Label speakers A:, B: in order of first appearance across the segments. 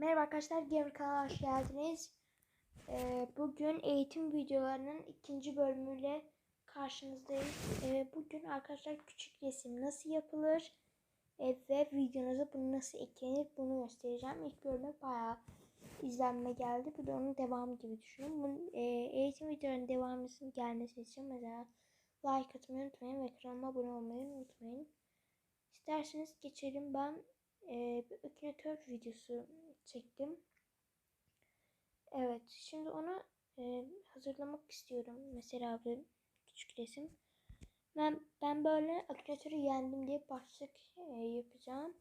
A: Merhaba arkadaşlar, Gamer kanalına hoş geldiniz. Ee, bugün eğitim videolarının ikinci bölümüyle karşınızdayız. Ee, bugün arkadaşlar küçük resim nasıl yapılır e, ve videonuza bunu nasıl eklenir bunu göstereceğim. İlk bölümde bayağı izlenme geldi. Bu da onun devamı gibi düşünün. Bunun, e, eğitim videolarının devamının gelmesi için mesela like atmayı unutmayın ve kanalıma abone olmayı unutmayın. İsterseniz geçelim ben e, bir akünatör videosu çektim. Evet şimdi onu e, hazırlamak istiyorum. Mesela bir küçük resim. Ben, ben böyle akünatörü yendim diye başlık e, yapacağım.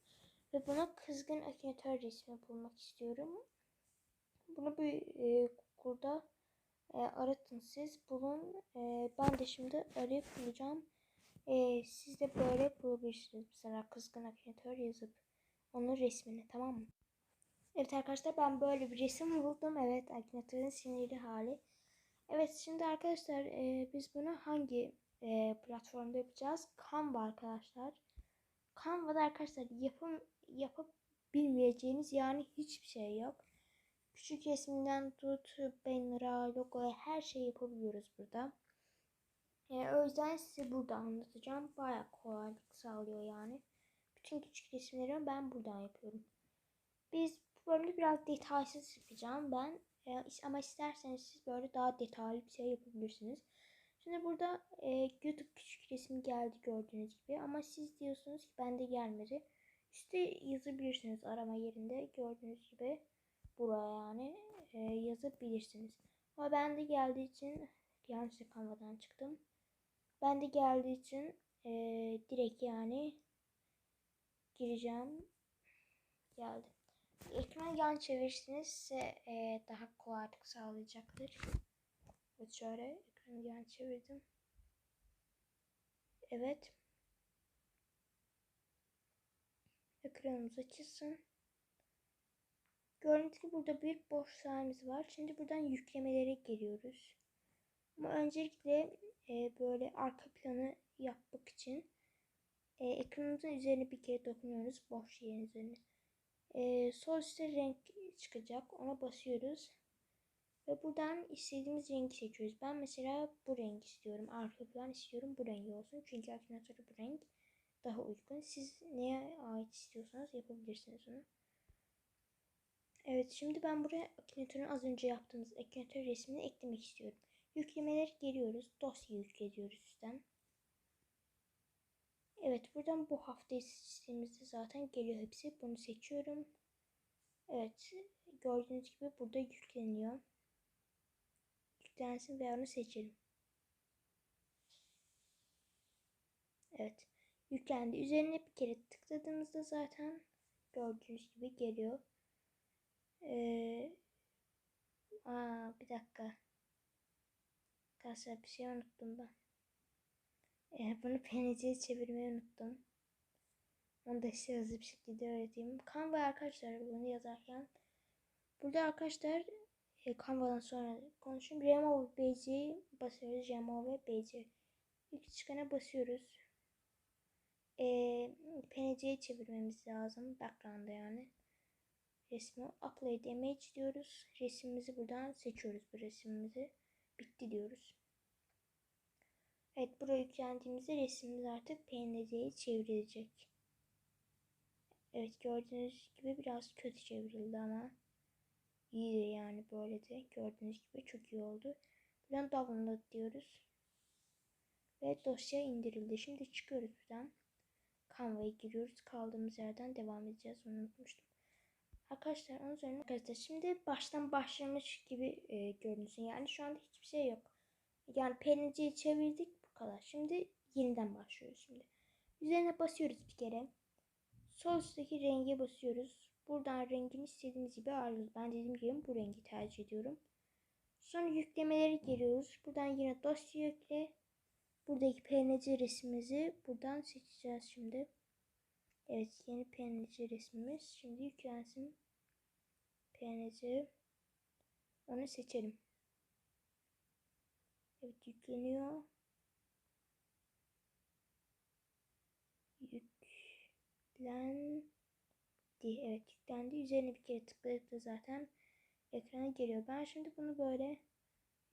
A: Ve buna kızgın akünatör resmi bulmak istiyorum. Bunu bir e, Google'da e, aratın siz bulun. E, ben de şimdi arayıp bulacağım. E, siz de böyle bulabilirsiniz. Mesela kızgın akünatör yazıp onun resmini tamam mı? Evet arkadaşlar ben böyle bir resim buldum. Evet akünatörün sinirli hali. Evet şimdi arkadaşlar e, biz bunu hangi e, platformda yapacağız? Canva arkadaşlar. Canva'da arkadaşlar yapım yapıp bilmeyeceğiniz yani hiçbir şey yok. Küçük resminden tut, banner'a, logoya her şeyi yapabiliyoruz burada. E, o yüzden size burada anlatacağım. Baya kolaylık sağlıyor yani. Bütün küçük resimlerimi ben buradan yapıyorum. Biz bu bölümde biraz detaysız yapacağım ben. E, ama isterseniz siz böyle daha detaylı bir şey yapabilirsiniz. Şimdi burada e, YouTube küçük resim geldi gördüğünüz gibi. Ama siz diyorsunuz ki bende gelmedi. İşte yazabilirsiniz arama yerinde gördüğünüz gibi. Buraya yani e, yazabilirsiniz. Ama bende geldiği için yanlışlıkla kanvadan çıktım. Bende geldiği için e, direkt yani gireceğim. Geldi. Ekranı yan çevirirseniz size e, daha kolaylık sağlayacaktır. Evet şöyle ekranı yan çevirdim. Evet. Ekranımız açılsın. Gördüğünüz burada bir boş sahnemiz var. Şimdi buradan yüklemelere geliyoruz. Ama öncelikle e, böyle arka planı yapmak için e, ekranımızın üzerine bir kere dokunuyoruz. Boş yerin üzerine. E, sol üstte renk çıkacak. Ona basıyoruz. Ve buradan istediğimiz rengi seçiyoruz. Ben mesela bu renk istiyorum. Arka plan istiyorum. Bu rengi olsun. Çünkü akünatörü bu renk daha uygun. Siz neye ait istiyorsanız yapabilirsiniz onu. Evet şimdi ben buraya akünatörün az önce yaptığımız akünatör resmini eklemek istiyorum. Yüklemeleri geliyoruz. Dosya yükle üstten. Evet buradan bu haftayı seçtiğimizde zaten geliyor hepsi. Bunu seçiyorum. Evet gördüğünüz gibi burada yükleniyor. Yüklensin ve onu seçelim. Evet yüklendi. Üzerine bir kere tıkladığımızda zaten gördüğünüz gibi geliyor. Ee, aa, bir dakika. Arkadaşlar bir şey unuttum ben. Ee, bunu PNG'ye çevirmeyi unuttum. Onu da size hızlı bir şekilde öğreteyim. Canva arkadaşlar bunu yazarken. Burada arkadaşlar e, Canva'dan sonra konuşayım. Remove BC'yi basıyoruz. Remove BC. İlk çıkana basıyoruz. E, PNG'ye çevirmemiz lazım. Background'da yani. Resmi upload image diyoruz. Resmimizi buradan seçiyoruz bu resmimizi. Bitti diyoruz. Evet buraya yüklendiğimizde resmimiz artık PNG'ye çevrilecek. Evet gördüğünüz gibi biraz kötü çevrildi ama iyidir yani böyle de gördüğünüz gibi çok iyi oldu. Buradan download diyoruz. Ve dosya indirildi. Şimdi çıkıyoruz buradan. Canva'ya giriyoruz. Kaldığımız yerden devam edeceğiz. Unutmuştum. Arkadaşlar onun üzerine arkadaşlar şimdi baştan başlamış gibi e, görünsün. Yani şu anda hiçbir şey yok. Yani PNG'yi çevirdik kadar. Şimdi yeniden başlıyoruz şimdi. Üzerine basıyoruz bir kere. Sol üstteki renge basıyoruz. Buradan rengini istediğimiz gibi ayarlıyoruz. Ben dediğim gibi bu rengi tercih ediyorum. Sonra yüklemeleri geliyoruz. Buradan yine dosya yükle. Buradaki PNG resmimizi buradan seçeceğiz şimdi. Evet yeni PNG resmimiz. Şimdi yüklensin. PNG. Onu seçelim. Evet yükleniyor. Gitti. Evet yüklendi. Üzerine bir kere tıkladıkta zaten ekrana geliyor. Ben şimdi bunu böyle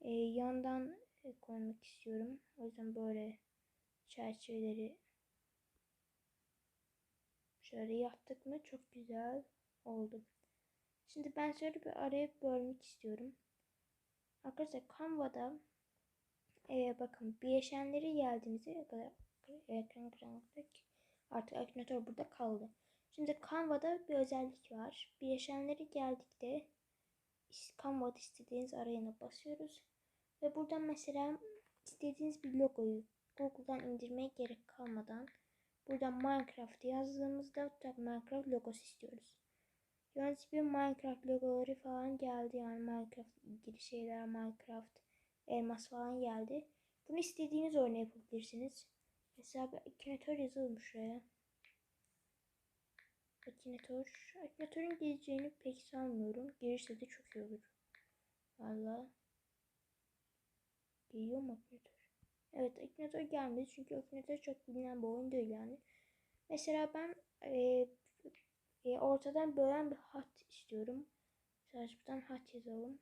A: e, yandan e, koymak istiyorum. O yüzden böyle çerçeveleri şöyle yaptık mı çok güzel oldu. Şimdi ben şöyle bir araya bölmek istiyorum. Arkadaşlar Canva'da e, bakın bileşenleri geldiğimizde ekran karanlıkta artık akünatör burada kaldı. Şimdi Canva'da bir özellik var. Bileşenleri geldikte Canva'da istediğiniz arayana basıyoruz. Ve buradan mesela istediğiniz bir logoyu Google'dan indirmeye gerek kalmadan buradan Minecraft yazdığımızda Minecraft logosu istiyoruz. Gördüğünüz gibi Minecraft logoları falan geldi yani Minecraft ilgili şeyler Minecraft elmas falan geldi. Bunu istediğiniz oyuna yapabilirsiniz. Mesela bir Akinator yazalım şuraya. Akinator. Akinator'un geleceğini pek sanmıyorum. Gelirse de çok iyi olur. Valla. Geliyor mu Akinator? Evet Akinator gelmedi çünkü Akinator çok bilinen bir oyun değil yani. Mesela ben e, e, ortadan bölen bir hat istiyorum. Sadece buradan hat yazalım.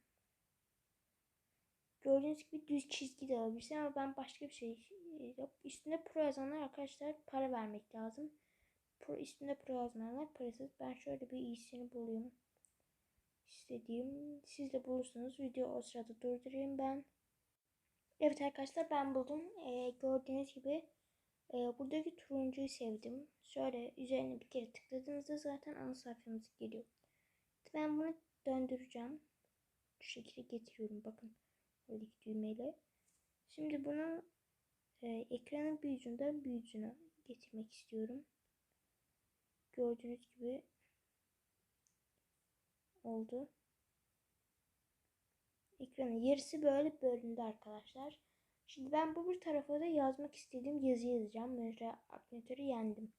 A: Gördüğünüz gibi düz çizgi de alabilirsin ama ben başka bir şey yok. Üstünde pro yazanlar arkadaşlar para vermek lazım. Pro, üstünde pro yazanlar parasız. Ben şöyle bir iyisini bulayım. İstediğim. Siz de bulursanız video o sırada durdurayım ben. Evet arkadaşlar ben buldum. Ee, gördüğünüz gibi e, buradaki turuncuyu sevdim. Şöyle üzerine bir kere tıkladığınızda zaten ana sayfamız geliyor. Ben bunu döndüreceğim. Şu şekilde getiriyorum bakın. Buradaki düğmeyle. Şimdi bunu e, ekranın bir ucundan bir ucuna getirmek istiyorum. Gördüğünüz gibi oldu. Ekranın yarısı böyle bölündü arkadaşlar. Şimdi ben bu bir tarafa da yazmak istediğim yazı yazacağım. Mesela Aknatör'ü yendim.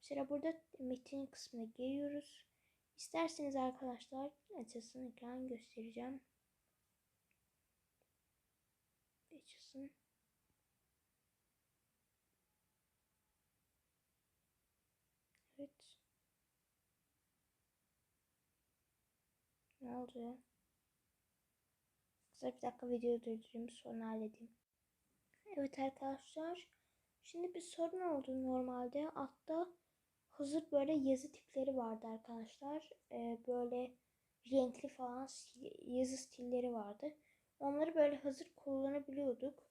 A: Mesela burada metin kısmına geliyoruz. İsterseniz arkadaşlar açılsın ekran göstereceğim. Açılsın. Evet. Ne oldu? Kısa bir dakika video durdurayım sonra halledeyim. Evet arkadaşlar. Şimdi bir sorun oldu normalde. Altta hazır böyle yazı tipleri vardı arkadaşlar. Ee, böyle renkli falan yazı stilleri vardı. Onları böyle hazır kullanabiliyorduk.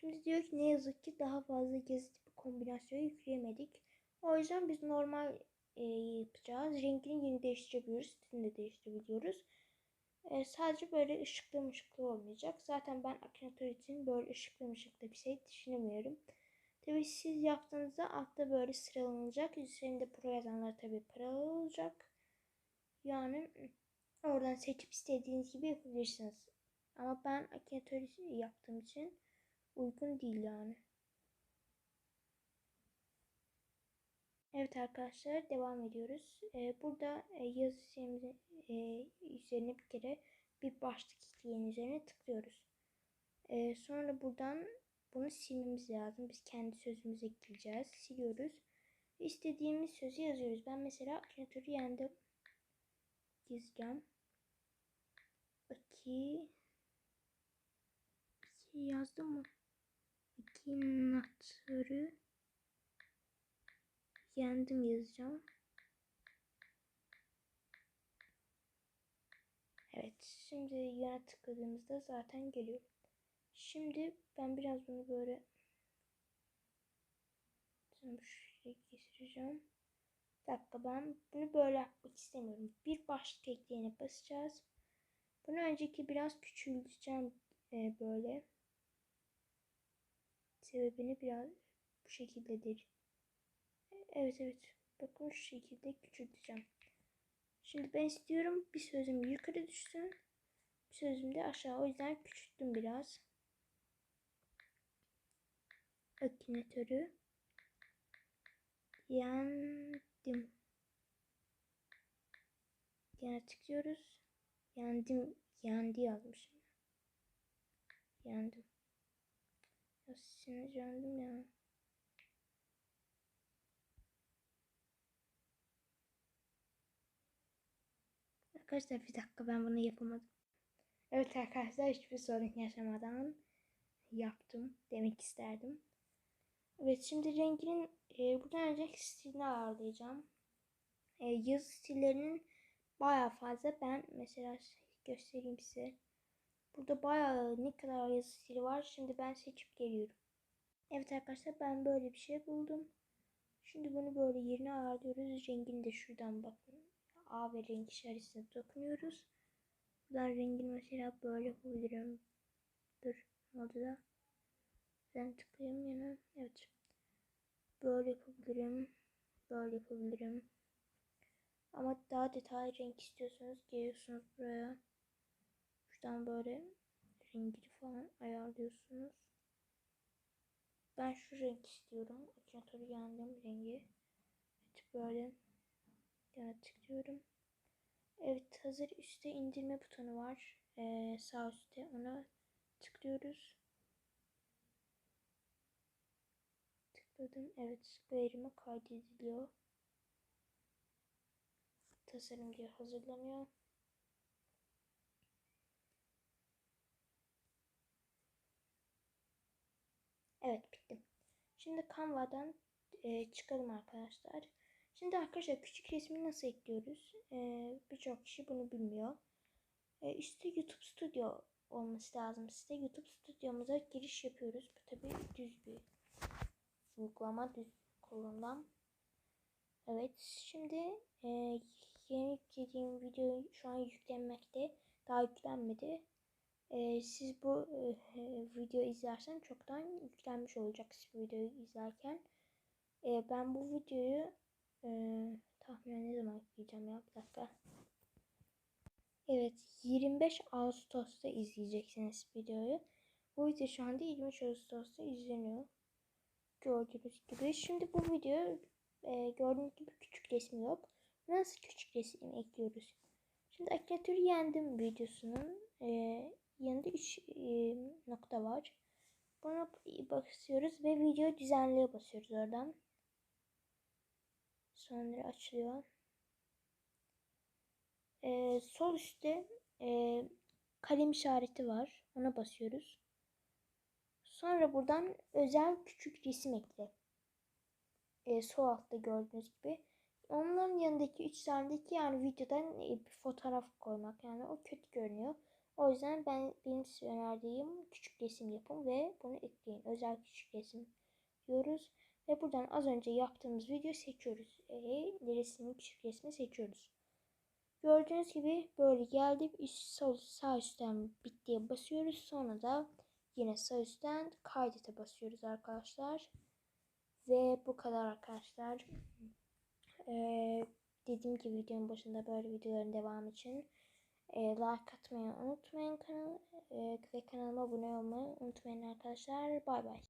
A: Şimdi diyor ki ne yazık ki daha fazla yazı tipi kombinasyonu yükleyemedik. O yüzden biz normal e, yapacağız. Rengini yeni değiştirebiliyoruz. Stilini de değiştirebiliyoruz. E, sadece böyle ışıklı ışıklı olmayacak. Zaten ben akınatör için böyle ışıklı ışıklı bir şey düşünemiyorum. Tabi siz yaptığınızda altta böyle sıralanacak. Üzerinde pro yazanlar tabi paralı olacak. Yani oradan seçip istediğiniz gibi yapabilirsiniz. Ama ben akınatör yaptığım için uygun değil yani. Evet arkadaşlar devam ediyoruz. Ee, burada e, yazı e, üzerine bir kere bir başlık ekleyen üzerine tıklıyoruz. Ee, sonra buradan bunu silmemiz lazım. Biz kendi sözümüzü ekleyeceğiz. Siliyoruz. İstediğimiz sözü yazıyoruz. Ben mesela akınatörü yendim. Yazacağım. İki, iki yazdım mı? Akınatörü yendim yazacağım. Evet şimdi yana tıkladığımızda zaten geliyor. Şimdi ben biraz bunu böyle şuraya geçireceğim. Bir dakika ben bunu böyle yapmak istemiyorum. Bir başlık ekleyene basacağız. Bunu önceki biraz küçülteceğim e, böyle. Sebebini biraz bu şekilde değil. Evet evet. Bakın şu şekilde küçülteceğim. Şimdi ben istiyorum bir sözüm yukarı düşsün. Bir sözüm de aşağı. O yüzden küçülttüm biraz. Akınatörü yendim. Yana tıklıyoruz. Yendim. Yendi yazmışım. Yendim. Sinirlendim ya. Arkadaşlar bir dakika ben bunu yapamadım. Evet arkadaşlar hiçbir sorun yaşamadan yaptım demek isterdim. Evet şimdi renginin e, buradan önce stilini ayarlayacağım. E, yazı stillerinin baya fazla. Ben mesela göstereyim size. Burada baya ne kadar yazı stili var. Şimdi ben seçip geliyorum. Evet arkadaşlar ben böyle bir şey buldum. Şimdi bunu böyle yerine ayarlıyoruz. Rengini de şuradan bakın. A ve renk işaretine dokunuyoruz. Buradan rengini mesela böyle yapabilirim. Dur. Ne oldu da? Ben tıklayayım yine. Evet. Böyle yapabilirim. Böyle yapabilirim. Ama daha detaylı renk istiyorsanız geliyorsunuz buraya. Şuradan böyle rengini falan ayarlıyorsunuz. Ben şu renk istiyorum. Akınatörü yendim rengi. Evet böyle yana tıklıyorum. Evet hazır üstte indirme butonu var. Ee, sağ üstte ona tıklıyoruz. Tıkladım. Evet layer'ıma kaydediliyor. Tasarım diye hazırlanıyor. Evet bitti. Şimdi Canva'dan e, çıkalım arkadaşlar. Şimdi arkadaşlar küçük resmi nasıl ekliyoruz? E, Birçok kişi bunu bilmiyor. E, işte YouTube Studio olması lazım. Size YouTube Studio'muza giriş yapıyoruz. Bu tabi düz bir uygulama, düz kullanılan. Evet şimdi e, yeni yüklediğim video şu an yüklenmekte. Daha yüklenmedi. Ee, siz bu e, video izlersen çoktan yüklenmiş olacaksınız videoyu izlerken. Ee, ben bu videoyu e, tahminen ne zaman yükleyeceğim ya bir dakika. Evet 25 Ağustos'ta izleyeceksiniz videoyu. Bu video şu anda 23 Ağustos'ta izleniyor. Gördüğünüz gibi. Şimdi bu video e, gördüğünüz gibi küçük resmi yok. Nasıl küçük resim ekliyoruz? Şimdi Akinator'u yendim videosunun e, yanında 3 e, nokta var. Buna basıyoruz ve video düzenliğe basıyoruz oradan. Sonra açılıyor. E, sol üstte e, kalem işareti var. Ona basıyoruz. Sonra buradan özel küçük resim ekle. E, sol altta gördüğünüz gibi. Onların yanındaki üç tanedeki yani videodan bir fotoğraf koymak yani o kötü görünüyor. O yüzden ben benim size önerdiğim küçük resim yapın ve bunu ekleyin. Özel küçük resim diyoruz. Ve buradan az önce yaptığımız video seçiyoruz. E, resmin küçük resmi seçiyoruz. Gördüğünüz gibi böyle geldi. Üst, sol, sağ üstten bittiye basıyoruz. Sonra da yine sağ üstten kaydete basıyoruz arkadaşlar. Ve bu kadar arkadaşlar. Ee, dediğim gibi videonun başında böyle videoların devamı için e, like atmayı unutmayın kanal e, kanalıma abone olmayı unutmayın arkadaşlar. Bay bay.